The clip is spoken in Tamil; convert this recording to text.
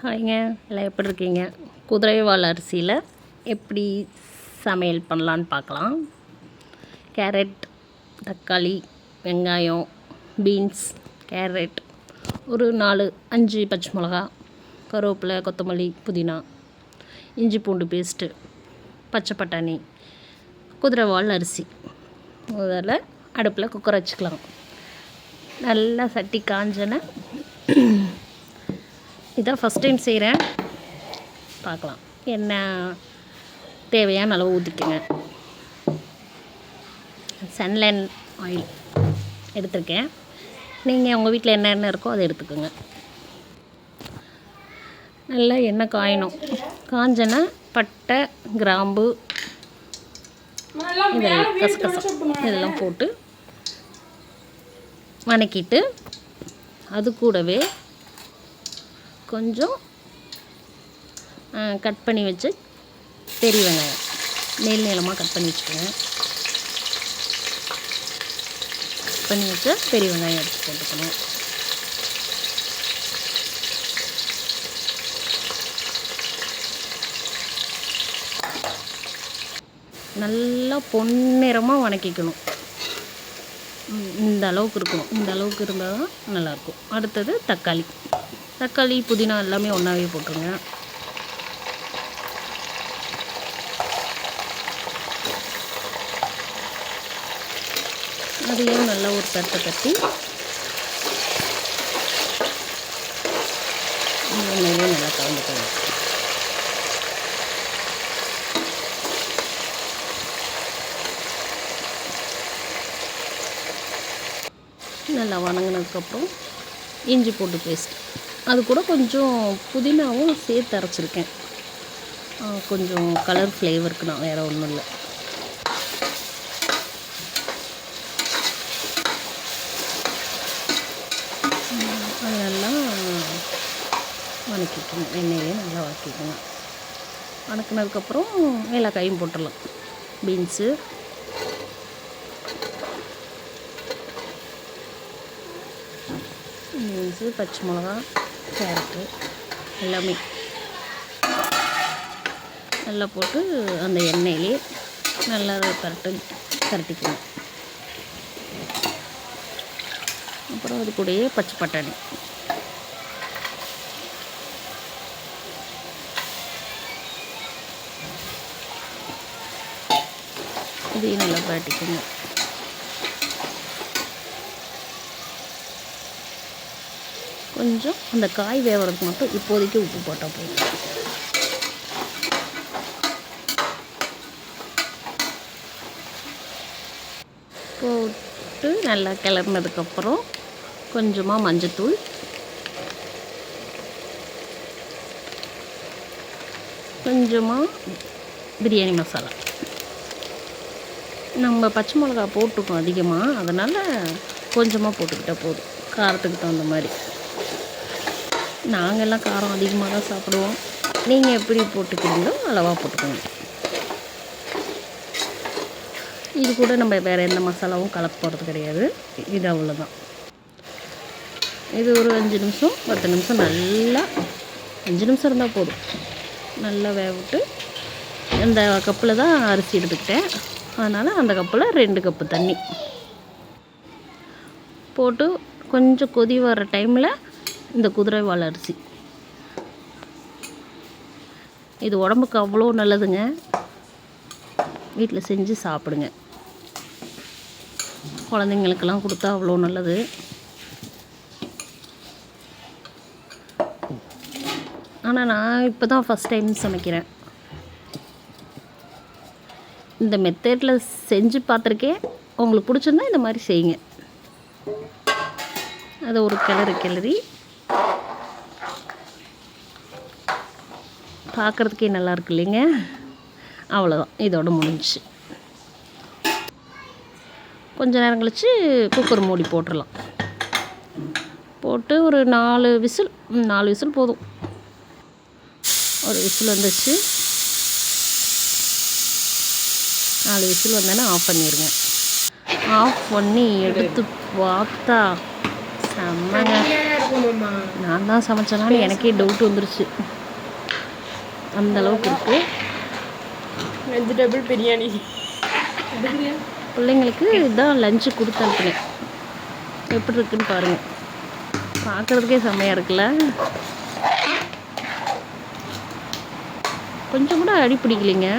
ஹாய்ங்க எல்லாம் எப்படி இருக்கீங்க? குதிரைவால் அரிசியில் எப்படி சமையல் பண்ணலான்னு பார்க்கலாம். கேரட் தக்காளி வெங்காயம் பீன்ஸ் கேரட் ஒரு நாலு அஞ்சு பச்சை மிளகா கருவேப்பிலை கொத்தமல்லி புதினா இஞ்சி பூண்டு பேஸ்ட்டு பச்சை பட்டாணி குதிரைவால் அரிசி. முதல்ல அடுப்பில் குக்கர் வச்சுக்கலாம். நல்லா சட்டி காஞ்சன இதான் ஃபஸ்ட் டைம் செய்கிறேன் பார்க்கலாம். என்ன தேவையான அளவு ஊற்றிக்கங்க சன்லைன் ஆயில் எடுத்திருக்கேன். நீங்கள் உங்கள் வீட்டில் என்ன எண்ணெய் இருக்கோ அதை எடுத்துக்கோங்க. நல்லா எண்ணெய் காயணும். காஞ்சனா பட்டை கிராம்பு இதெல்லாம் கசகசம். இதெல்லாம் போட்டு வணக்கிட்டு அது கூடவே கொஞ்சம் கட் பண்ணி வச்சு பெரிய வெங்காயம். நீள் நீளமாக கட் பண்ணி வச்சுக்கோங்க. கட் பண்ணி வச்சு பெரிய வெங்காயம் எடுத்து போட்டுக்கணும். நல்லா பொன்னிறமாக வணக்கிக்கணும். இந்த அளவுக்கு இருக்கணும். இந்த அளவுக்கு இருந்தால் தான் நல்லாயிருக்கும். அடுத்தது தக்காளி. தக்காளி புதினா எல்லாமே ஒன்றாவே போட்டுருங்க. அதையும் நல்லா ஒரு தட்டை தட்டி எண்ணெயிலே நல்லா கலந்துக்கலாம் நல்லா வணங்கினதுக்கப்புறம் இஞ்சி போட்டு பேஸ்ட் அது கூட கொஞ்சம் புதினாவும் சேர்த்து அரைச்சிருக்கேன். கொஞ்சம் கலர் ஃப்ளேவருக்கு நான் வேறு ஒன்றும் இல்லை. அது நல்லா வணக்கிக்கணும். எண்ணெயிலே நல்லா வதக்கிக்கணும் வணக்கினதுக்கப்புறம் ஏலக்காயும் போட்டுடலாம். பீன்ஸு. பீன்ஸு பச்சை மிளகா. கேரட்டு எல்லாமே. நல்லா போட்டு அந்த எண்ணெயிலே நல்லா பரட்டு பரட்டிக்கணும். அப்புறம் அது கூடயே பச்சை பட்டாணி. இதையும் நல்லா பரட்டிக்கணும் கொஞ்சம் அந்த காய் வேகிறதுக்கு மட்டும் இப்போதைக்கு உப்பு போட்டால் போதும். போட்டு நல்லா கிளறினதுக்கப்புறம் கொஞ்சமாக மஞ்சத்தூள். கொஞ்சமாக பிரியாணி மசாலா. நம்ம பச்சை மிளகா போட்டுக்கோம் அதிகமாக அதனால் கொஞ்சமாக போட்டுக்கிட்டால் போதும். காரத்துக்கு தகுந்த மாதிரி. நாங்கள்லாம் காரம் அதிகமாக தான் சாப்பிடுவோம். நீங்கள் எப்படி போட்டுக்கிறீங்களோ அளவாக போட்டுக்கோங்க. இது கூட நம்ம வேறு எந்த மசாலாவும் கலக்க போகிறது கிடையாது. இது அவ்வளோதான் இது ஒரு அஞ்சு நிமிஷம் பத்து நிமிஷம் நல்லா அஞ்சு நிமிஷம் இருந்தால் போதும். நல்லா வேக விட்டு இந்த கப்பில் தான் அரிசி எடுத்துக்கிட்டேன். அதனால் அந்த கப்பில் ரெண்டு கப்பு தண்ணி. போட்டு கொஞ்சம் கொதி வர டைமில் இந்த குதிரைவால் அரிசி. இது உடம்புக்கு அவ்வளோ நல்லதுங்க. வீட்டில் செஞ்சு சாப்பிடுங்க. குழந்தைங்களுக்கெல்லாம் கொடுத்தா அவ்வளோ நல்லது. ஆனால் நான் இப்போ தான் ஃபஸ்ட் டைம் சமைக்கிறேன். இந்த மெத்தேடில் செஞ்சு பார்த்துருக்கேன். உங்களுக்கு பிடிச்சிருந்தா இந்த மாதிரி செய்யுங்க. அதை ஒரு கிளறி கிளறி பார்க்குறதுக்கே நல்லா இருக்கு இல்லைங்க. அவ்வளோதான் இதோட முடிஞ்சுச்சு. கொஞ்ச நேரம் கழித்து குக்கர் மூடி போட்டுடலாம் போட்டு ஒரு நாலு விசில் நாலு விசில் போதும். ஒரு விசில் வந்துச்சு நாலு விசில் வந்தோன்னே ஆஃப் பண்ணிடுங்க ஆஃப் பண்ணி எடுத்து பார்த்தா செம்மங்க. நான் தான் சமைச்சேனான்னு எனக்கே டவுட் வந்துருச்சு. அந்த அளவுக்கு இருக்குது வெஜிடபிள் பிரியாணி பிள்ளைங்களுக்கு இதான் லஞ்சு கொடுத்து அனுப்புனேன் எப்படி இருக்குன்னு பாருங்கள் பார்க்குறதுக்கே செம்மையாக இருக்குல்ல? கொஞ்சம் கூட அடி பிடிக்கலைங்க.